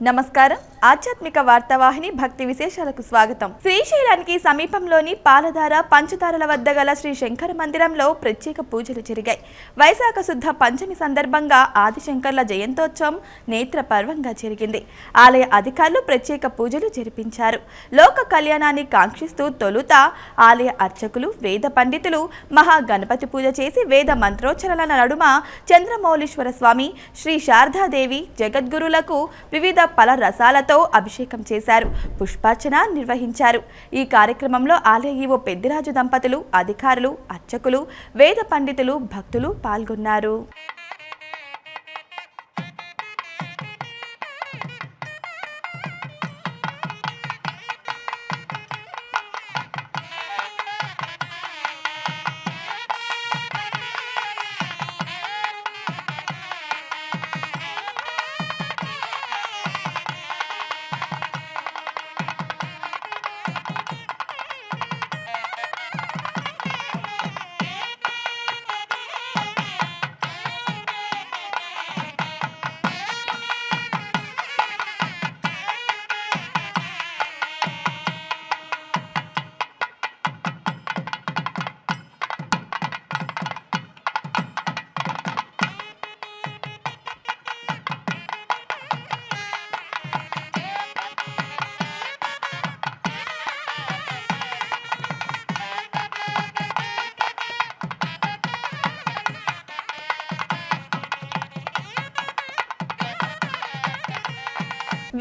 నమస్కారం ఆధ్యాత్మిక వార్తావాహిని భక్తి విశేషాలకు స్వాగతం. శ్రీశైలానికి సమీపంలోని పాలధార పంచదారల వద్ద గల శ్రీ శంకర మందిరంలో ప్రత్యేక పూజలు జరిగాయి. వైశాఖ శుద్ధ పంచమి సందర్భంగా ఆదిశంకర్ల జయంతోత్సవం నేత్ర పర్వంగా జరిగింది. ఆలయ అధికారులు ప్రత్యేక పూజలు జరిపించారు. లోక కళ్యాణాన్ని కాంక్షిస్తూ తొలుత ఆలయ అర్చకులు వేద పండితులు మహా గణపతి పూజ చేసి వేద మంత్రోచ్చరణల నడుమ చంద్రమౌళీశ్వర స్వామి శ్రీ శారదాదేవి జగద్గురులకు వివిధ పల రసాలతో అభిషేకం చేశారు. పుష్పార్చన నిర్వహించారు. ఈ కార్యక్రమంలో ఆలయ ఈవో పెద్దిరాజు దంపతులు అధికారులు అర్చకులు వేద పండితులు భక్తులు పాల్గొన్నారు.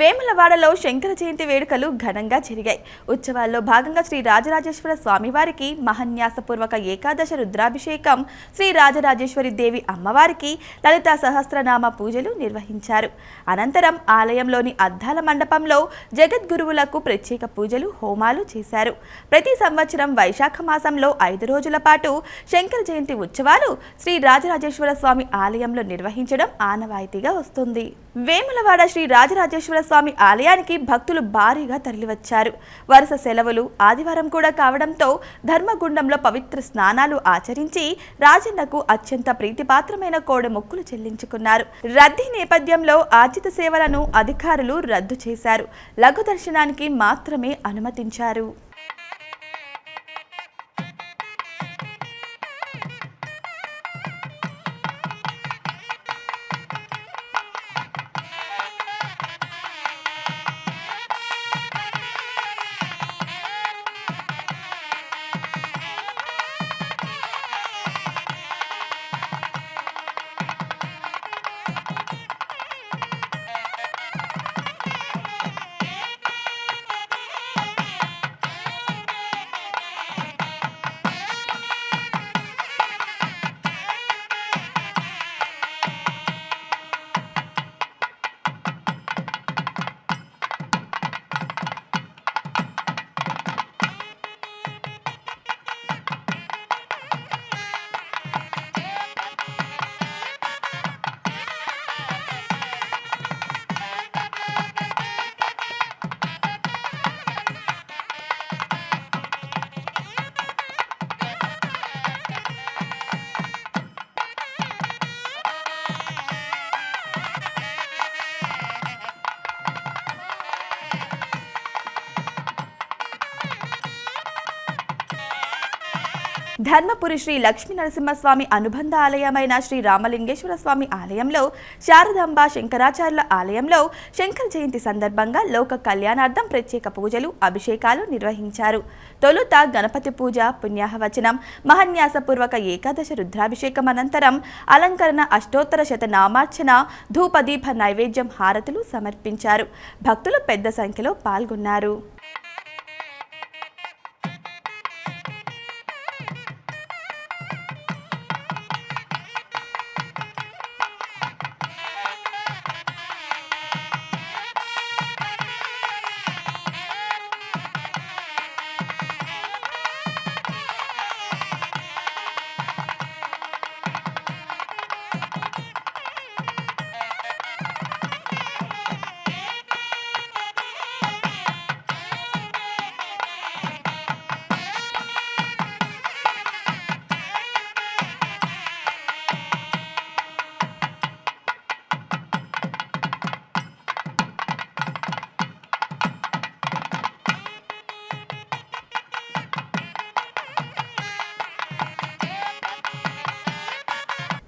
వేములవాడలో శంకర జయంతి వేడుకలు ఘనంగా జరిగాయి. ఉత్సవాల్లో భాగంగా శ్రీ రాజరాజేశ్వర స్వామివారికి మహన్యాసపూర్వక ఏకాదశ రుద్రాభిషేకం శ్రీ రాజరాజేశ్వరి దేవి అమ్మవారికి లలిత సహస్రనామ పూజలు నిర్వహించారు. అనంతరం ఆలయంలోని అద్దాల మండపంలో జగద్గురువులకు ప్రత్యేక పూజలు హోమాలు చేశారు. ప్రతి సంవత్సరం వైశాఖ మాసంలో ఐదు రోజుల పాటు శంకర జయంతి ఉత్సవాలు శ్రీ రాజరాజేశ్వర స్వామి ఆలయంలో నిర్వహించడం ఆనవాయితీగా వస్తుంది. వేములవాడ శ్రీ రాజరాజేశ్వర స్వామి ఆలయానికి భక్తులు భారీగా తరలివచ్చారు. వరుస సెలవులు ఆదివారం కూడా కావడంతో ధర్మగుండంలో పవిత్ర స్నానాలు ఆచరించి రాజన్నకు అత్యంత ప్రీతిపాత్రమైన కోడె మొక్కులు చెల్లించుకున్నారు. రద్దీ నేపథ్యంలో ఆర్జిత సేవలను అధికారులు రద్దు చేశారు. లఘు దర్శనానికి మాత్రమే అనుమతించారు. ధర్మపురి శ్రీ లక్ష్మీ నరసింహస్వామి అనుబంధ ఆలయమైన శ్రీ రామలింగేశ్వర స్వామి ఆలయంలో శారదాంబ శంకరాచార్యుల ఆలయంలో శంకర జయంతి సందర్భంగా లోక కళ్యాణార్థం ప్రత్యేక పూజలు అభిషేకాలు నిర్వహించారు. తొలుత గణపతి పూజ పుణ్యాహవచనం మహన్యాసపూర్వక ఏకాదశ రుద్రాభిషేకం అనంతరం అలంకరణ అష్టోత్తర శతనామార్చన ధూపదీప నైవేద్యం హారతులు సమర్పించారు. భక్తులు పెద్ద సంఖ్యలో పాల్గొన్నారు.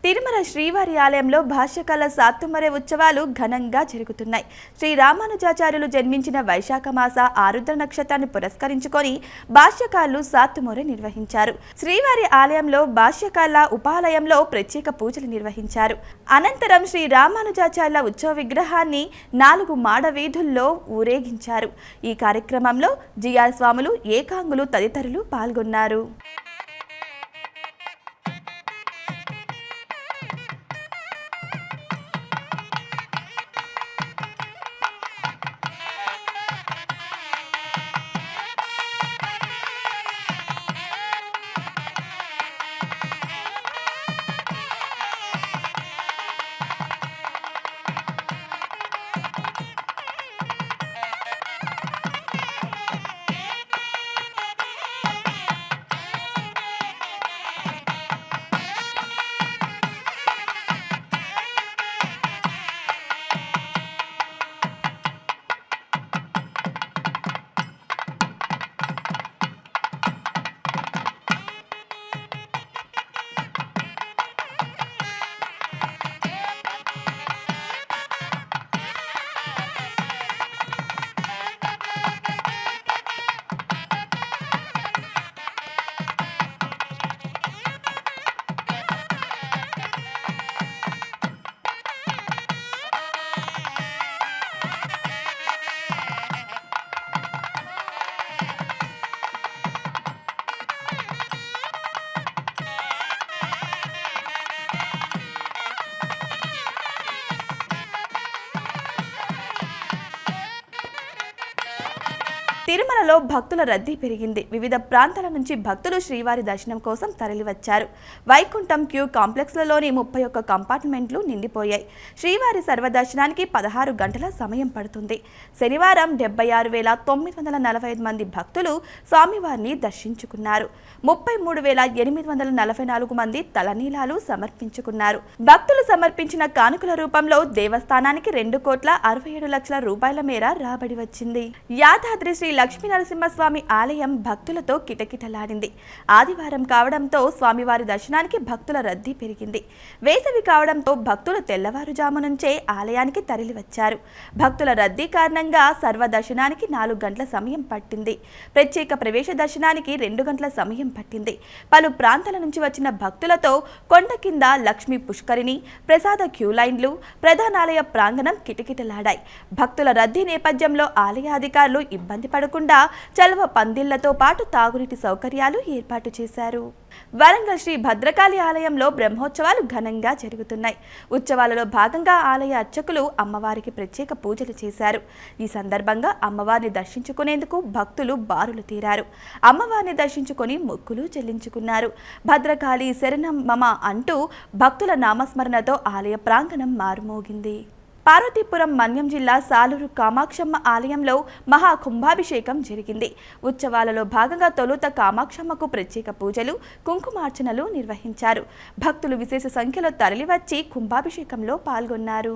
తిరుమల శ్రీవారి ఆలయంలో భాష్యకాల సాత్తుమరే ఉత్సవాలు ఘనంగా జరుగుతున్నాయి. శ్రీ రామానుజాచార్యులు జన్మించిన వైశాఖ మాస ఆరుద్ర నక్షత్రాన్ని పురస్కరించుకొని భాష్యకాలు సాత్తుమొర నిర్వహించారు. శ్రీవారి ఆలయంలో భాష్యకాల ఉపాలయంలో ప్రత్యేక పూజలు నిర్వహించారు. అనంతరం శ్రీ రామానుజాచార్యుల ఉత్సవ విగ్రహాన్ని నాలుగు మాడ వీధుల్లో ఊరేగించారు. ఈ కార్యక్రమంలో జిఆర్ స్వాములు ఏకాంగులు తదితరులు పాల్గొన్నారు. తిరుమలలో భక్తుల రద్దీ పెరిగింది. వివిధ ప్రాంతాల నుంచి భక్తులు శ్రీవారి దర్శనం కోసం తరలివచ్చారు. వైకుంఠం క్యూ కాంప్లెక్స్లలోని ముప్పై ఒక్క కంపార్ట్మెంట్లు నిండిపోయాయి. శ్రీవారి సర్వదర్శనానికి పదహారు గంటల సమయం పడుతుంది. శనివారం డెబ్బై ఆరు వేల తొమ్మిది వందల నలభై ఐదు మంది భక్తులు స్వామివారిని దర్శించుకున్నారు. ముప్పై మూడు వేల ఎనిమిది వందల నలభై నాలుగు మంది తలనీలాలు సమర్పించుకున్నారు. భక్తులు సమర్పించిన కానుకల రూపంలో దేవస్థానానికి రెండు కోట్ల అరవై ఏడు లక్షల రూపాయల మేర రాబడి వచ్చింది. యాదాద్రి శ్రీ లక్ష్మీనరసింహస్వామి ఆలయం భక్తులతో కిటకిటలాడింది. ఆదివారం కావడంతో స్వామివారి దర్శనానికి భక్తుల రద్దీ పెరిగింది. వేసవి కావడంతో భక్తులు తెల్లవారుజాము నుంచే ఆలయానికి తరలివచ్చారు. భక్తుల రద్దీ కారణంగా సర్వ దర్శనానికి నాలుగు గంటల సమయం పట్టింది. ప్రత్యేక ప్రవేశ దర్శనానికి రెండు గంటల సమయం పట్టింది. పలు ప్రాంతాల నుంచి వచ్చిన భక్తులతో కొండ కింద లక్ష్మీ పుష్కరిణి ప్రసాద క్యూ లైన్లు ప్రధానాలయ ప్రాంగణం కిటకిటలాడాయి. భక్తుల రద్దీ నేపథ్యంలో ఆలయ అధికారులు ఇబ్బంది పడకుండా చలవ పందిళ్ళతో పాటు తాగునీటి సౌకర్యాలు ఏర్పాటు చేశారు. వరంగల్ శ్రీ భద్రకాళి ఆలయంలో బ్రహ్మోత్సవాలు ఘనంగా జరుగుతున్నాయి. ఉత్సవాలలో భాగంగా ఆలయ అర్చకులు అమ్మవారికి ప్రత్యేక పూజలు చేశారు. ఈ సందర్భంగా అమ్మవారిని దర్శించుకునేందుకు భక్తులు బారులు తీరారు. అమ్మవారిని దర్శించుకొని మొక్కులు చెల్లించుకున్నారు. భద్రకాళి శరణం మమ అంటూ భక్తుల నామస్మరణతో ఆలయ ప్రాంగణం మారుమోగింది. పార్వతీపురం మన్యం జిల్లా సాలూరు కామాక్షమ్మ ఆలయంలో మహా కుంభాభిషేకం జరిగింది. ఉత్సవాలలో భాగంగా తొలుత కామాక్షమ్మకు ప్రత్యేక పూజలు కుంకుమార్చనలు నిర్వహించారు. భక్తులు విశేష సంఖ్యలో తరలివచ్చి కుంభాభిషేకంలో పాల్గొన్నారు.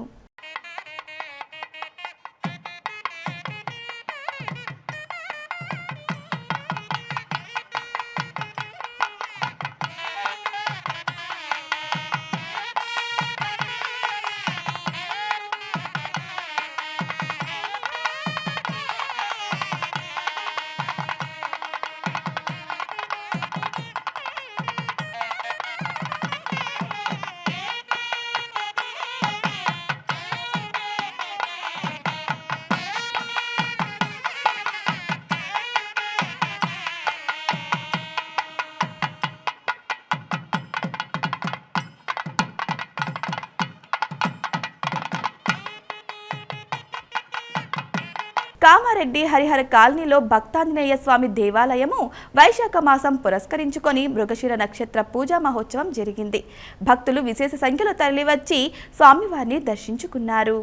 కామారెడ్డి హరిహర కాలనీలో భక్తాంజనేయ స్వామి దేవాలయము వైశాఖ మాసం పురస్కరించుకొని మృగశిర నక్షత్ర పూజా మహోత్సవం జరిగింది. భక్తులు విశేష సంఖ్యలో తరలివచ్చి స్వామివారిని దర్శించుకున్నారు.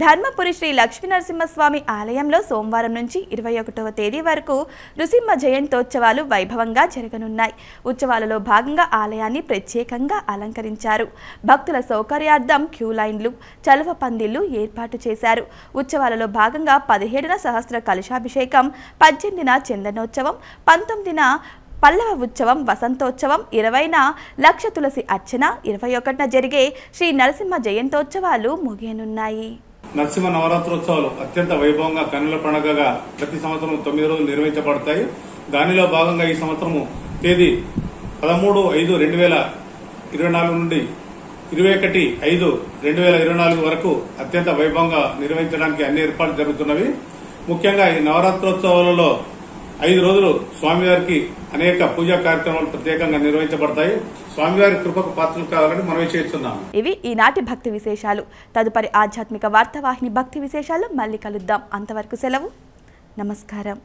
ధర్మపురి శ్రీ లక్ష్మీనరసింహస్వామి ఆలయంలో సోమవారం నుంచి ఇరవై ఒకటవ తేదీ వరకు నృసింహ జయంతోత్సవాలు వైభవంగా జరగనున్నాయి. ఉత్సవాలలో భాగంగా ఆలయాన్ని ప్రత్యేకంగా అలంకరించారు. భక్తుల సౌకర్యార్థం క్యూ లైన్లు చలువ పందిళ్ళు ఏర్పాటు చేశారు. ఉత్సవాలలో భాగంగా పదిహేడున సహస్ర కలశాభిషేకం పద్దెనిమిదిన చందనోత్సవం పంతొమ్మిదిన పల్లవ ఉత్సవం వసంతోత్సవం ఇరవైన లక్ష తులసి అర్చన ఇరవై ఒకటిన జరిగే శ్రీ నరసింహ జయంతోత్సవాలు ముగియనున్నాయి. నరసింహ నవరాత్రోత్సవాలు అత్యంత వైభవంగా కన్నుల పండుగగా ప్రతి సంవత్సరం తొమ్మిది రోజులు నిర్వహించబడతాయి. దానిలో భాగంగా ఈ సంవత్సరము తేదీ పదమూడు ఐదు రెండు వేల ఇరవై నాలుగు నుండి ఇరవై ఒకటి ఐదు రెండు వేల ఇరవై నాలుగు వరకు అత్యంత వైభవంగా నిర్వహించడానికి అన్ని ఏర్పాట్లు జరుగుతున్నవి. ముఖ్యంగా ఈ నవరాత్రోత్సవాలలో ఐదు రోజులు స్వామివారికి అనేక పూజా కార్యక్రమాలు ప్రత్యేకంగా నిర్వహించబడతాయి. స్వామివారి కృపకు పాత్రలు కావాలని మనవి చేస్తున్నాము. ఇవి ఈనాటి భక్తి విశేషాలు. తదుపరి ఆధ్యాత్మిక వార్తావాహిని భక్తి విశేషాలు మళ్ళీ కలుద్దాం. అంతవరకు సెలవు. నమస్కారం.